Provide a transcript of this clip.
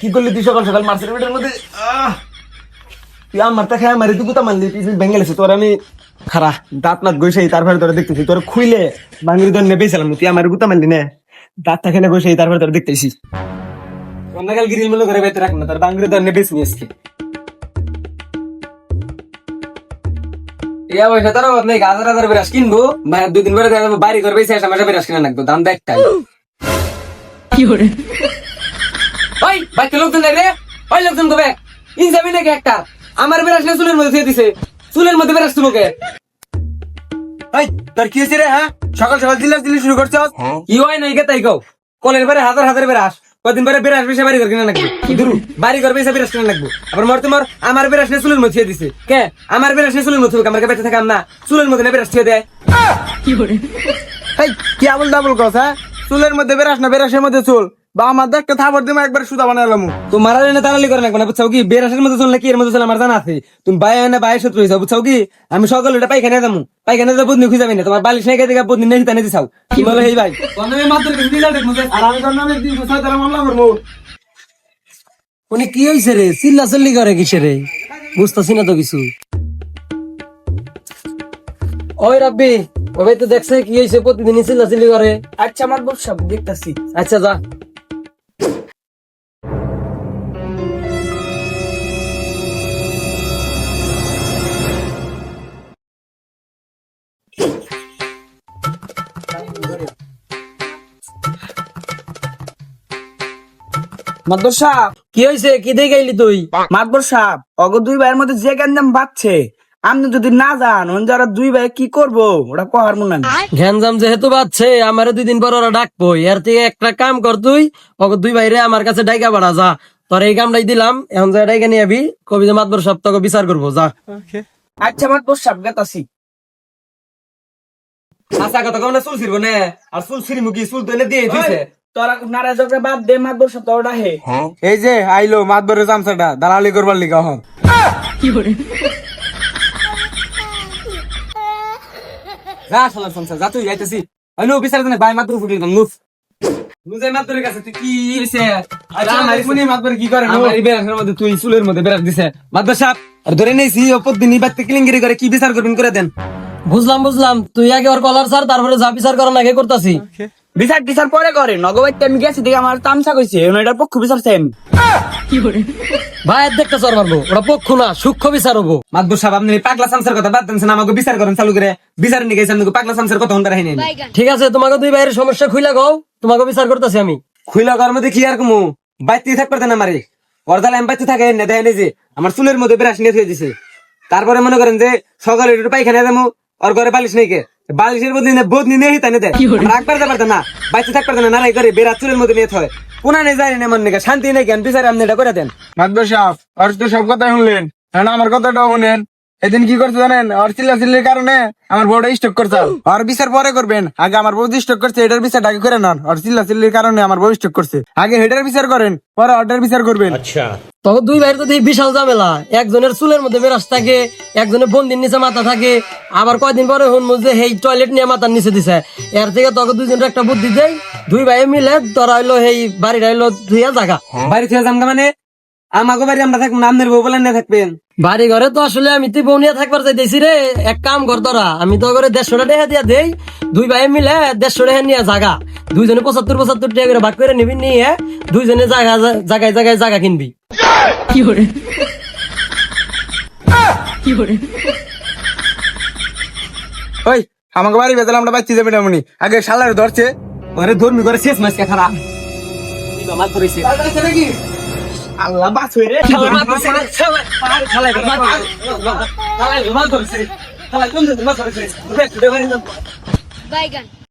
কি করলি তুই সকাল সকাল মার্চের পেটের মধ্যে! তুই আমার তা খায় মারি, তুই কোথা মারলি? তুই তোর আমি খারা দাঁত নাত গইসাই তারপরে তোরা দেখতেছি। তোর খুইলে বাঙালি তোর নেবেছিলাম তুই আমার গুতা মারলি না? দাঁত থাকে না গইসাই তারপরে তোর দেখতেছি। অন্যকাল গিরিল মনে করে বেতে রাখ না, তোর বাঙালি তোর নেবেছি আজকে। ইয়া পয়সা তোর অভাব নেই হাজার হাজার কিনবো। বা- দুই দিন পরে বাড়ি করবে কিনা দাম দেখ তাই। ওই লোকজন দেখ রে। ওই লোকজন নাকি একটা? আমার বিরাস না চুলের মধ্যে দিয়ে দিছে। চুলের মধ্যে বিরাস তোমাকে এই তোর কি হয়েছে রে হ্যাঁ? সকাল সকাল দিলে দিলে শুরু করছ কি হয় নাই তাই কও? কলের পরে হাজার হাজার বিরাস কদিন পরে বিরাস বেশি বাড়ি করে কিনা লাগবে দুরু বাড়ি করে বেশি বিরাস কিনা লাগবে আবার মর তোমার আমার বিরাস না চুলের মধ্যে দিছে। কে? আমার বিরাস না চুলের মধ্যে আমার বেঁচে থাকাম না। চুলের মধ্যে না বিরাস দিয়ে দেয় এই কি আবল কস হ্যাঁ? চুলের মধ্যে বেরাস না বেরাসের মধ্যে চুল। বা আমার দেখতে থাপড় দিমা একবার সুদা তো তাড়ালি করে লাগবে না বুঝছাও কি? বেরাসের মধ্যে চললে কি এর মধ্যে চলে আমার জানা আছে। তুমি বাই না বাই শত্রু হইছাও বুঝছাও কি? আমি সকাল ওটা পাইখানে যাব। পাইখানে যাব খুঁজে না। তোমার বালিশ নাই নেই তানে দিছাও। কি বলে এই ভাই উনি কি হয়েছে রে? চিল্লা চিল্লি করে কিসে রে? বুঝতেছি না তো কিছু। ওই রাব্বি ওই তো দেখছে কি হয়েছে প্রতিদিনই চিল্লা চিল্লি করে। আচ্ছা আমার বসা দেখতাছি। আচ্ছা যা। মাদবর সাহেব কি হয়েছে কি দেখে গেলি তুই? মাদবর সাহেব অগ দুই ভাইয়ের মধ্যে যে গঞ্জাম বাচ্ছে আপনি যদি না যান ওন যারা দুই ভাই কি করব? ওটা কহার মনে নাই। ঘ্যানজাম যেহেতু আমারে দুই দিন পর ওরা ডাকবো এর থেকে একটা কাম কর তুই ওকে দুই ভাইরে আমার কাছে ডাইকা বাড়া যা। তোর এই কামটাই দিলাম এখন যা ডাইকা নিয়ে আবি কবি যে মাতবর সপ্তাহ বিচার করব যা। আচ্ছা মাদবর সাহেব গেতাছি। আশা কথা কম চুল ছিড়বো না। আর চুল ছিড়ি মুখি চুল তো এনে দিয়ে দিছে তোরা নারাজকে বাদ দে মাদবর সাহেব তোরা হে। এই যে আইলো মাদবরের চামচাটা দালালি করবার লিগা হন। যা শালা সংসার যা তুই যাইতেছি আইনো বিচার দেনে ভাই মাত্র ফুটি দাম নুফ। নুজে মাত্রের কাছে তুই কি আচ্ছা আমার মাদবর কি করে আমার এই বেরাসের মধ্যে তুই চুলের মধ্যে দিছে। মাদ্রাস সাহেব আর ধরে অপর করে কি বিচার করবেন করে দেন। বুঝলাম বুঝলাম। তুই আগে ওর কলার স্যার তারপরে যা বিচার করার আগে করতাছি। বিচার টিচার পরে করে। নগবাইতে আমি গেছি দেখে আমার তামসা কইছে এটার পক্ষ বিচার চাই আমি। ভাই দেখতে চর মারবো ওরা পক্ষ না সূক্ষ্ম বিচার হব। সাহেব আপনি পাগলা সামসার কথা বাদ দেন আমাকে বিচার করেন চালু করে। বিচার নিয়ে গেছেন পাগলা সামসার কথা হন্ডা রাখেনি ঠিক আছে তোমাকে দুই ভাইয়ের সমস্যা খুইলা গাও তোমাকে বিচার করতেছি আমি। খুইলা ঘর মধ্যে কি আর কমু? বাইতে থাক পারতেন আমারে। অর্ধালে আমি বাইতে থাকে না দেখেন যে আমার চুলের মধ্যে বিরাস নিয়ে থুয়ে দিছে। তারপরে মনে করেন যে সকালে একটু পাইখানে যাব ওর ঘরে বালিশ নেই কে। বালিশের মধ্যে বোধ নিয়ে তানে দেয়। রাখবার দেবার না বাইতে থাক পারতেন না নারাই করে বেড়া চুলের মধ্যে নিয়ে থয়। কোনা নেই যায় না মন শান্তি নেই জ্ঞান বিচারে আপনি এটা করে দেন। মাদবর সাহেব আর তো সব কথা শুনলেন। হ্যাঁ আমার কথাটাও শুনেন। এদিন কি করছে জানেন? আর চিল্লা চিল্লির কারণে আমার বউটা স্টক করছে। আর বিচার পরে করবেন। আগে আমার বউ স্টক করছে এটার বিচারটা আগে করে নেন। আর চিল্লা চিল্লির কারণে আমার বউ স্টক করছে। আগে হেডার বিচার করেন পরে অর্ডার বিচার করবেন। আচ্ছা। তখন দুই ভাইয়ের তো বিশাল ঝামেলা। একজনের চুলের মধ্যে বেরাস থাকে একজনের বন্দির নিচে মাথা থাকে। আবার কয়দিন পরে হন যে হেই টয়লেট নিয়ে মাথার নিচে দিছে। এর থেকে তখন দুইজনের একটা বুদ্ধি দেয় দুই ভাই মিলে ধরা হইল হেই বাড়ি হইল ধুইয়া জাগা। বাড়ি থেকে যাম মানে? আমাকে বাড়ি আমরা থাকব না আপনার বউ বলেন না থাকবেন। বাড়ি ঘরে তো আসলে আমি তুই বউ নিয়ে থাকবার চাইতেছি রে। এক কাম কর তোরা আমি তো করে দেড়শো টাকা দিয়া দেই দুই ভাই মিলে দেড়শো টাকা নিয়ে জাগা। দুইজনে পঁচাত্তর পঁচাত্তর টাকা করে ভাগ করে নিবি নিয়ে দুইজনে জায়গা জায়গায় জায়গায় জায়গা কিনবি। ওই আমাকে বাড়ি বেতাল আমরা বাচ্চি যাবে না আগে শালার ধরছে। ওরে ধর্মী করে শেষ মাস কে খারাপ। মাছ আল্লাহ হয়ে রে বাইগান.